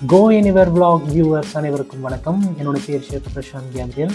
கோ anywhere black viewers அனைவருக்கும் வணக்கம். என்னோட பேர் ஷேக் பிரசாந்த் கேப்ரியல்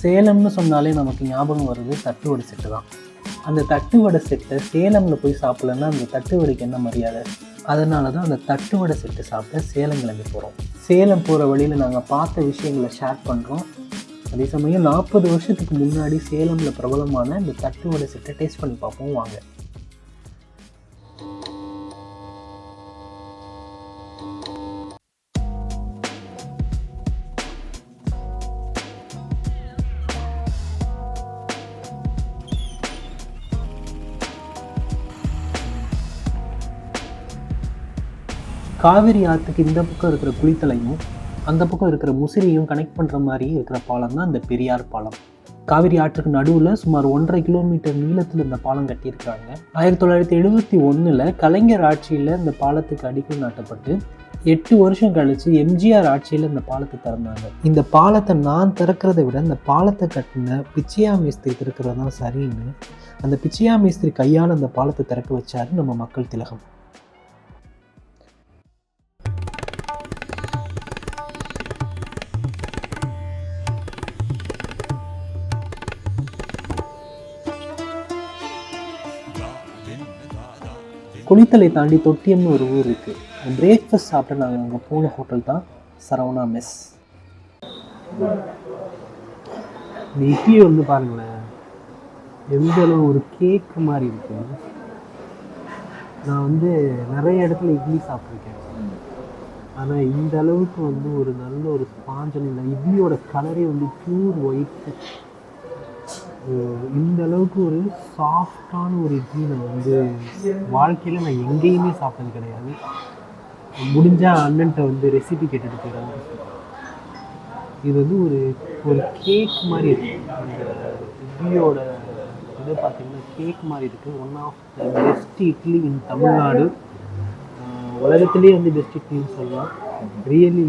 சேலம்னு சொன்னாலே நமக்கு ஞாபகம் வருது தட்டுவடை செட்டு தான். அந்த தட்டுவடை செட்டை சேலமில் போய் சாப்பிடலன்னா அந்த தட்டுவடைக்கு என்ன மரியாதை? அதனால தான் அந்த தட்டுவடை செட்டு சாப்பிட சேலம் கிளம்பி போகிறோம் சேலம் போகிற வழியில் நாங்கள் பார்த்த விஷயங்களை ஷேர் பண்ணுறோம் அதே சமயம் நாற்பது வருஷத்துக்கு முன்னாடி சேலமில் பிரபலமான இந்த தட்டுவடை செட்டை டேஸ்ட் பண்ணி பார்ப்போம் வாங்க. காவிரி ஆற்றுக்கு இந்த பக்கம் இருக்கிற குளித்தலையும் அந்த பக்கம் இருக்கிற முசிறியும் கனெக்ட் பண்ணுற மாதிரி இருக்கிற பாலம் தான் இந்த பெரியார் பாலம். காவிரி ஆற்றுக்கு நடுவில் சுமார் ஒன்றரை கிலோமீட்டர் நீளத்தில் இந்த பாலம் கட்டியிருக்காங்க. ஆயிரத்தி தொள்ளாயிரத்தி எழுபத்தி ஒன்றில் கலைஞர் ஆட்சியில் இந்த பாலத்துக்கு அடிக்கல் நாட்டப்பட்டு எட்டு வருஷம் கழித்து எம்ஜிஆர் ஆட்சியில் இந்த பாலத்தை திறந்தாங்க. இந்த பாலத்தை நான் திறக்கிறத விட இந்த பாலத்தை கட்டின பிச்சையா மேஸ்திரி திறக்கிறது தான் சரின்னு அந்த பிச்சையா மேஸ்திரி கையால் அந்த பாலத்தை திறக்க வச்சாரு நம்ம மக்கள் திலகம். குளித்தலை தாண்டி தொட்டியம்னு ஒரு ஊர் இருக்குது பிரேக்ஃபாஸ்ட் சாப்பிட்டு நாங்கள் அங்கே போன ஹோட்டல் தான் சரவணா மெஸ் இந்த இட்லி வந்து பாருங்களேன். எந்த அளவு ஒரு கேக்கு மாதிரி இருக்கு. நான் வந்து நிறைய இடத்துல இட்லி சாப்பிட்ருக்கேன் ஆனால் இந்த அளவுக்கு வந்து ஒரு நல்ல ஒரு ஸ்பாஞ்சல் இல்லை இட்லியோட கலரே வந்து பியூர் ஒயிட் இந்த அளவுக்கு ஒரு சாஃப்டான ஒரு இட்லி நான் வந்து வாழ்க்கையில் நான் எங்கேயுமே சாப்பிட்டது கிடையாது. முடிஞ்சால் அண்ணன்ட்ட வந்து ரெசிபி கேட்டுட்டு போயிடுவாங்க இது வந்து ஒரு ஒரு கேக் மாதிரி இருக்குது அந்த இட்லியோட இது பார்த்தீங்கன்னா கேக் மாதிரி இருக்குது one of the best idli in Tamil Nadu. உலகத்துலேயே வந்து பெஸ்ட் இட்லின்னு சொல்லலாம். ரியலி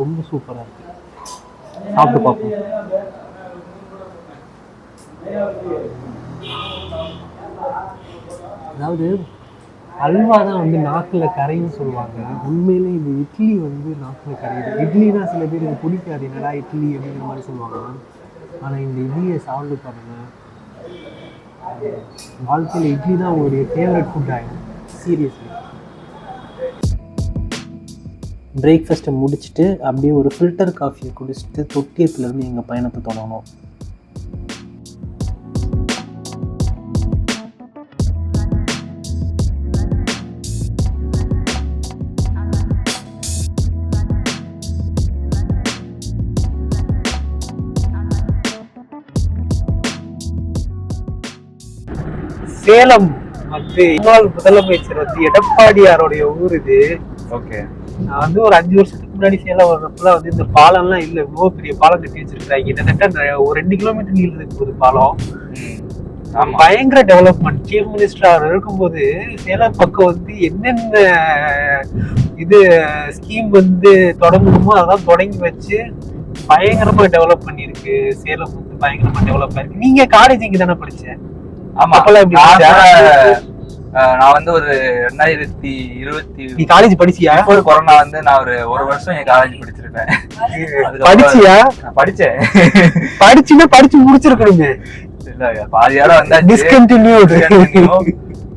ரொம்ப சூப்பராக இருக்குது சாப்பிட்டு பார்ப்போம். அதாவது அல்வா தான் வந்து நாக்கில் கரைன்னு சொல்லுவாங்க. உண்மையிலே இந்த இட்லி வந்து நாக்கில் கரையுது. இட்லி தான் சில பேர் இது பிடிக்காது. என்னடா இட்லி அப்படிங்கிற மாதிரி சொல்லுவாங்க. ஆனால் இந்த இட்லியை சாப்பிட்டு பாருங்க. வாழ்க்கையில் இட்லி தான் உங்களுடைய ஃபேவரட் ஃபுட் ஆகிடும் சீரியஸ்லி பிரேக்ஃபாஸ்ட்டை முடிச்சுட்டு அப்படியே ஒரு ஃபில்டர் காஃபியை குடிச்சிட்டு தொட்டியத்துலேருந்து எங்கள் பயணத்தை தொடங்கணும். சேலம் வந்து முன்னாள் முதலமைச்சர் வந்து எடப்பாடியாருடைய ஊர் இது. ஓகே. நான் வந்து ஒரு அஞ்சு வருஷத்துக்கு முன்னாடி சேலம் வர்றப்பல வந்து இந்த பாலம்லாம் இல்லை. இவ்வளோ பெரிய பாலம் கட்டி வச்சிருக்காங்க கிட்டத்தட்ட ஒரு ரெண்டு கிலோமீட்டர் நீளத்துக்கு ஒரு பாலம். பயங்கர டெவலப்மெண்ட் சீஃப் மினிஸ்டர் இருக்கும்போது சேலம் பக்கம் வந்து என்னென்ன இது ஸ்கீம் வந்து தொடங்கணுமோ அதெல்லாம் தொடங்கி வச்சு பயங்கரமா டெவலப் பண்ணியிருக்கு. சேலம் வந்து பயங்கரமா டெவலப் ஆயிருக்கு. நீங்க காலேஜ் இங்க தானே படிச்சேன் ஆமா. அப்பெல்லாம் எப்படி நான் வந்து ஒரு ரெண்டாயிரத்தி இருபத்தி நீ காலேஜ் படிச்சியா? பிஃபோர் கொரோனா வந்து நான் ஒரு ஒரு வருஷம் என் காலேஜ் படிச்சிருப்பேன். படிச்சியா? படிச்சேன். படிச்சுன்னா படிச்சு முடிச்சிருக்கணுமே. இல்ல பாதியோட வந்தாச்சு. டிஸ்கண்டினியூட்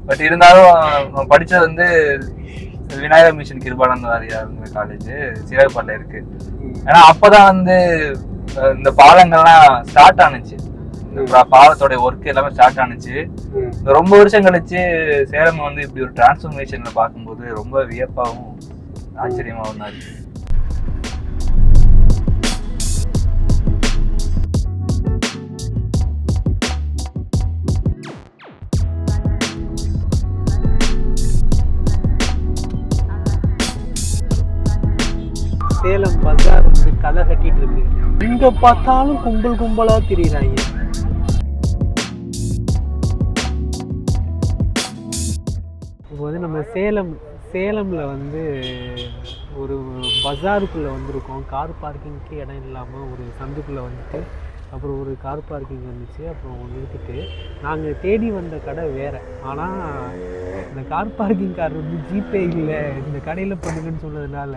பட் இருந்தாலும் படிச்சது வந்து விநாயகர் மிஷன் கிருபானந்த வாரியார் காலேஜ் சிறப்பாட்டில் இருக்கு. ஏன்னா அப்பதான் வந்து இந்த பாலங்கள்லாம் ஸ்டார்ட் ஆனுச்சு. பாலத்தோட ஒர்க் எல்லாமே ஸ்டார்ட் ஆனுச்சு. ரொம்ப வருஷம் கழிச்சு சேலம் வந்து இப்படி ஒரு டிரான்ஸ்ஃபர்மேஷன்ல பார்க்கும்போது ரொம்ப வியப்பாகவும் ஆச்சரியமாகவும் தான் இருக்கு. சேலம் பஜார் வந்து கதை கட்டிட்டு இருக்கு. எங்க பார்த்தாலும் கும்பல் கும்பலா திரியிறாங்க. சேலம் சேலமில் வந்து ஒரு பஜாருக்குள்ளே வந்திருக்கோம். கார் பார்க்கிங்க்கு இடம் இல்லாமல் ஒரு சந்துக்குள்ளே வந்துட்டு அப்புறம் ஒரு கார் பார்க்கிங் வந்துச்சு அப்புறம் நிறுத்திட்டு நாங்கள் தேடி வந்த கடை வேறு. ஆனால் இந்த கார் பார்க்கிங் கார் வந்து ஜிபே இல்லை. இந்த கடையில் பண்ணுங்கன்னு சொன்னதுனால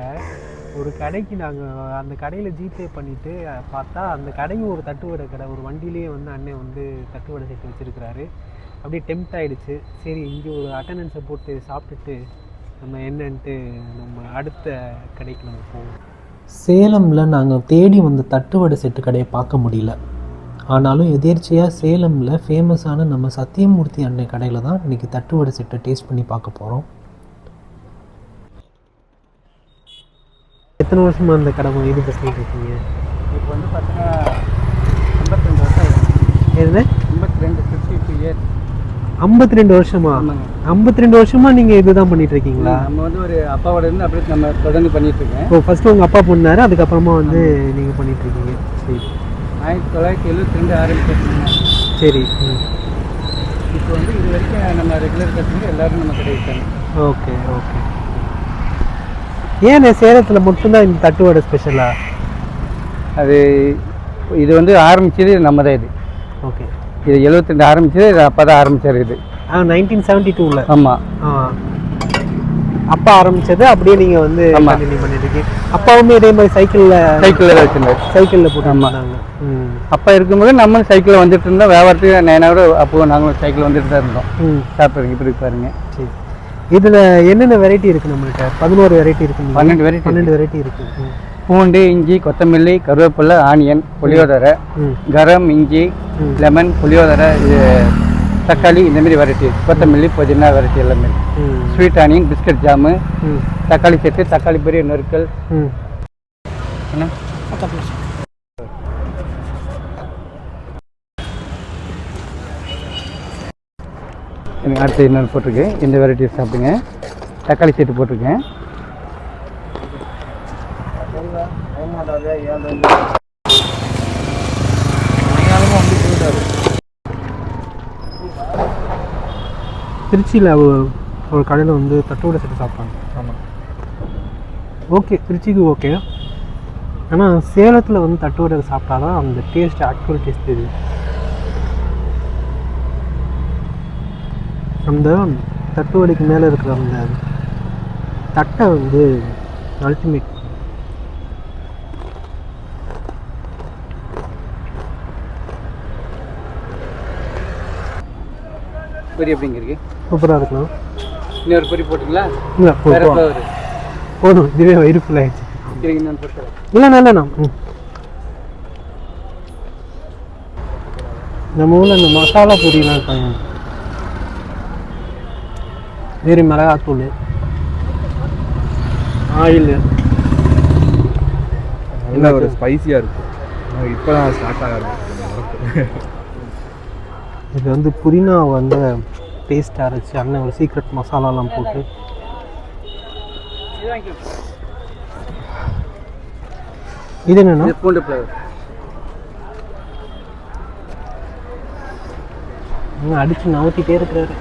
ஒரு கடைக்கு நாங்கள் அந்த கடையில் ஜிபே பண்ணிவிட்டு பார்த்தா அந்த கடையும் ஒரு தட்டுவடை கடை. ஒரு வண்டியிலேயே வந்து அண்ணன் வந்து தட்டுவடை செட்டு வச்சுருக்கிறாரு. அப்படியே டெம்ட் ஆயிடுச்சு. சரி இங்கே ஒரு அட்டண்டன்ஸை போட்டு சாப்பிட்டுட்டு நம்ம என்னன்ட்டு நம்ம அடுத்த கடைக்கு நம்ம போவோம். சேலமில் நாங்கள் தேடி வந்த தட்டுவடை செட்டு கடையை பார்க்க முடியல. ஆனாலும் எதேர்ச்சியாக சேலமில் ஃபேமஸான நம்ம சத்தியமூர்த்தி அண்ணன் கடையில் தான் இன்றைக்கி தட்டுவடை செட்டை டேஸ்ட் பண்ணி பார்க்க போகிறோம் எத்தனை வருஷமா அந்த கடை இது பண்ணிட்டு இருக்கீங்க? இப்போ வந்து பார்த்தீங்கன்னா ஐம்பத்தி ரெண்டு வருஷம் ஆயிடும் ஐம்பத்தி ரெண்டு வருஷமா? ஐம்பத்தி ரெண்டு வருஷமா நீங்கள் இதுதான் பண்ணிட்டு இருக்கீங்களா நம்ம வந்து ஒரு அப்பாவோட இருந்து அப்படியே நம்ம தொடர்ந்து பண்ணிட்டு இருக்கேன் ஓ ஃபர்ஸ்ட் உங்கள் அப்பா பண்ணாரு அதுக்கப்புறமா வந்து நீங்கள் பண்ணிட்டு இருக்கீங்க சரி. ஆயிரத்தி தொள்ளாயிரத்தி எழுபத்தி ரெண்டு ஆரம்பிச்சிருக்கீங்க. சரி. இப்போ வந்து இது வரைக்கும் நம்ம ரெகுலர் கஸ்டமர் எல்லாரும் நம்ம கடை இருக்காங்க. Okay okay. ஏன் சேலத்தில் மட்டும்தான் இந்த தட்டுவடை ஸ்பெஷலா அது இது வந்து ஆரம்பிச்சது நம்ம தான் இது. ஓகே. இது எழுபத்தி ரெண்டு ஆரம்பிச்சது இது அப்பா தான் ஆரம்பிச்சார் இது நைன்டீன் செவன்ட்டி டூவில் ஆமாம் அப்பா ஆரம்பிச்சது அப்படியே நீங்கள் வந்து. கண்டினியூ பண்ணிட்டு இருக்கீங்க. அப்பாவுமே இதே மாதிரி சைக்கிளில் சைக்கிளில் வச்சுருந்தார். சைக்கிளில் போட்டு ஆமா. இருந்தாங்க. ம். அப்பா இருக்கும்போது நம்ம சைக்கிளில் வந்துட்டு இருந்தோம். வியாபாரத்துக்கு நேனோட அப்போ நாங்களும் சைக்கிள் வந்துட்டு தான் இருந்தோம். சாப்பிட்றீங்க இப்படி பாருங்க. சரி. இதில் என்னென்ன வெரைட்டி இருக்குது நம்மள்கிட்ட பதினோரு வெரைட்டி இருக்கு. பன்னெண்டு வெரைட்டி பன்னெண்டு வெரைட்டி இருக்குது பூண்டு இஞ்சி கொத்தமல்லி கருவேப்பிலை ஆனியன் புளியோதரை கரம் இஞ்சி. லெமன் புளியோதரை இது தக்காளி இந்த மாதிரி வெரைட்டி கொத்தமல்லி புதினா வெரைட்டி எல்லாமே. ஸ்வீட் ஆனியன் பிஸ்கட் ஜாமு தக்காளி செட்டு தக்காளி பெரிய நொறுக்கல். அடுத்து இன்னொரு போட்டிருக்கு. இந்த வெரைட்டி சாப்பிடுங்க. தக்காளி செட்டு போட்டிருக்கேன். திருச்சியில் ஒரு கடையில் வந்து தட்டுவடை செட்டு சாப்பிட்டாங்க. ஆமாம் ஓகே திருச்சிக்கு ஓகே. ஆனால் சேலத்தில் வந்து தட்டுவடை சாப்பிட்டா தான் அந்த டேஸ்ட் ஆக்சுவல் டேஸ்ட் இது அந்த தட்டுவடைக்கு மேலே இருக்கிற அந்த தட்டை வந்து அல்டிமேட் பொரி எப்படிங்க இருக்கு சூப்பராக இருக்கலாம் இன்னொரு பொரி போட்டுங்களா? இல்லை போதும் இதுவே வயிறு full ஆயிடுச்சு. இருங்க போட்டுறேன் இல்லைண்ணா இல்லைண்ணா ம். நம்ம ஊரில் இந்த மசாலா பொடிலாம் இருக்காங்க. வேறு மிளகாத்தூள் ஆயில். நல்ல ஒரு ஸ்பைசியாக இருக்கும். இப்போ தான் ஸ்டார்ட் ஆக இது வந்து புதினா வந்து பேஸ்ட் அரைச்சி அண்ணன் ஒரு சீக்ரெட் மசாலாலாம் போட்டு. இது என்னன்னா பூண்டு இன்னும் அடிச்சு நவுத்திட்டே இருக்கிறாரு.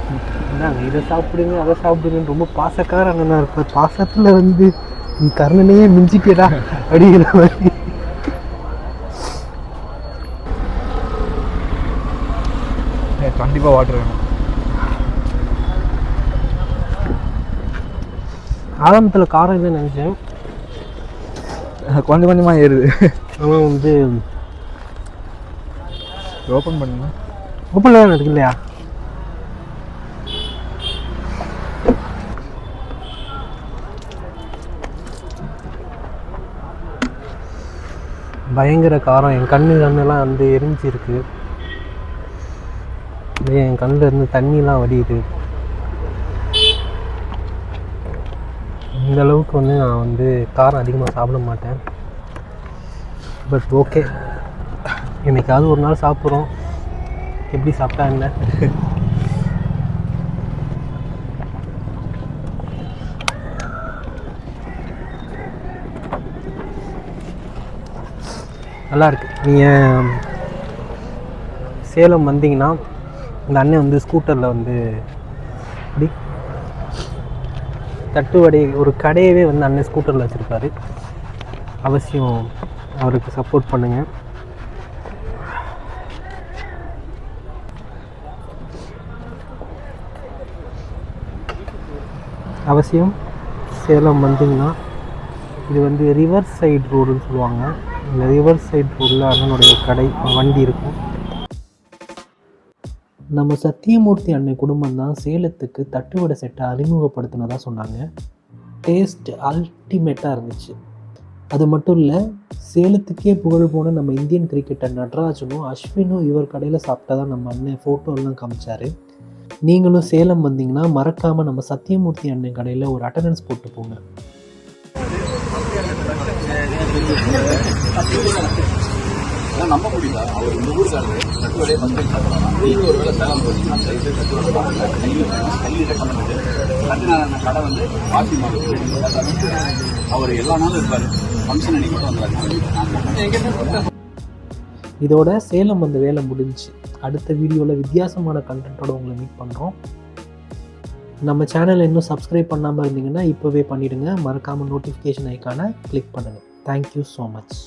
இந்தாங்க இதை சாப்பிடுங்க அதை சாப்பிடுங்கன்னு ரொம்ப பாசக்கார அண்ணனா இருப்பார். பாசத்தில் வந்து நீ கர்ணனையே மிஞ்சிட்டடா அப்படிங்கிற மாதிரி. கண்டிப்பாக வாட்டர் வேணும். ஆரம்பத்தில் காரம் இல்லைன்னு நினச்சேன். கொஞ்சம் கொஞ்சமாக ஏறுது. ஆனால் வந்து ஓப்பன் பண்ணுங்க. ஓப்பனில் தான் இருக்கு இல்லையா? பயங்கர காரம். என் கண்ணு கண்ணெல்லாம் வந்து எரிஞ்சிருக்கு. அப்படியே என் கண்ணில் இருந்து தண்ணிலாம் வடியுது. இந்த அளவுக்கு வந்து நான் வந்து காரம் அதிகமாக சாப்பிட மாட்டேன். பட் ஓகே என்னைக்காவது ஒரு நாள் சாப்பிட்றோம். எப்படி சாப்பிட்டா என்ன? நல்லா இருக்கு. நீங்கள் சேலம் வந்தீங்கன்னா இந்த அண்ணன் வந்து ஸ்கூட்டரில் வந்து அப்படி தட்டுவடை ஒரு கடையவே வந்து அண்ணன் ஸ்கூட்டரில் வச்சுருப்பாரு. அவசியம் அவருக்கு சப்போர்ட் பண்ணுங்கள் அவசியம் சேலம் வந்தீங்கன்னா இது வந்து ரிவர் சைடு ரோடுன்னு சொல்லுவாங்க. இந்த ரிவர் சைடு ரோடில் அண்ணனுடைய கடை வண்டி இருக்கும். நம்ம சத்தியமூர்த்தி அன்னை குடும்பம் தான் சேலத்துக்கு தட்டுவடை செட்டை அறிமுகப்படுத்தினதாக சொன்னாங்க. டேஸ்ட் அல்டிமேட்டாக இருந்துச்சு. அது மட்டும் இல்லை சேலத்துக்கே புகழ் போன நம்ம இந்தியன் கிரிக்கெட்டர் நட்ராஜனும் அஸ்வினும் இவர் கடையில் சாப்பிட்டா தான் நம்ம அண்ணன் ஃபோட்டோலாம் காமிச்சாரு. நீங்களும் சேலம் வந்தீங்கன்னா மறக்காமல் நம்ம சத்தியமூர்த்தி அண்ணன் கடையில் ஒரு அட்டண்டன்ஸ் போட்டு போங்க. நம்ப முடியல. அவர் இந்த ஊருக்காரரு தட்டுவடையே ஃபஸ்ட் டைம் சாப்பிட்றாங்க நீங்க ஒரு வேலை சேலம் போனீங்கன்னா தயவு தட்டுவடை பாருங்க கையில் கையில் பண்ணுறது தட்டுனாரான கடை வந்து பாத்திமா அவர் எல்லா நாளும் இருப்பார். ஃபங்க்ஷன் அன்னைக்கு மட்டும் வந்துடுறாங்க இதோட சேலம் வந்த வேலை முடிஞ்சு. அடுத்த வீடியோவில் வித்தியாசமான கண்டென்ட்டோட உங்களை மீட் பண்ணுறோம் நம்ம சேனலை இன்னும் சப்ஸ்கிரைப் பண்ணாமல் இருந்தீங்கன்னா இப்போவே பண்ணிவிடுங்க மறக்காமல் நோட்டிஃபிகேஷன் ஐக்கானை கிளிக் பண்ணுங்கள் தேங்க்யூ ஸோ மச்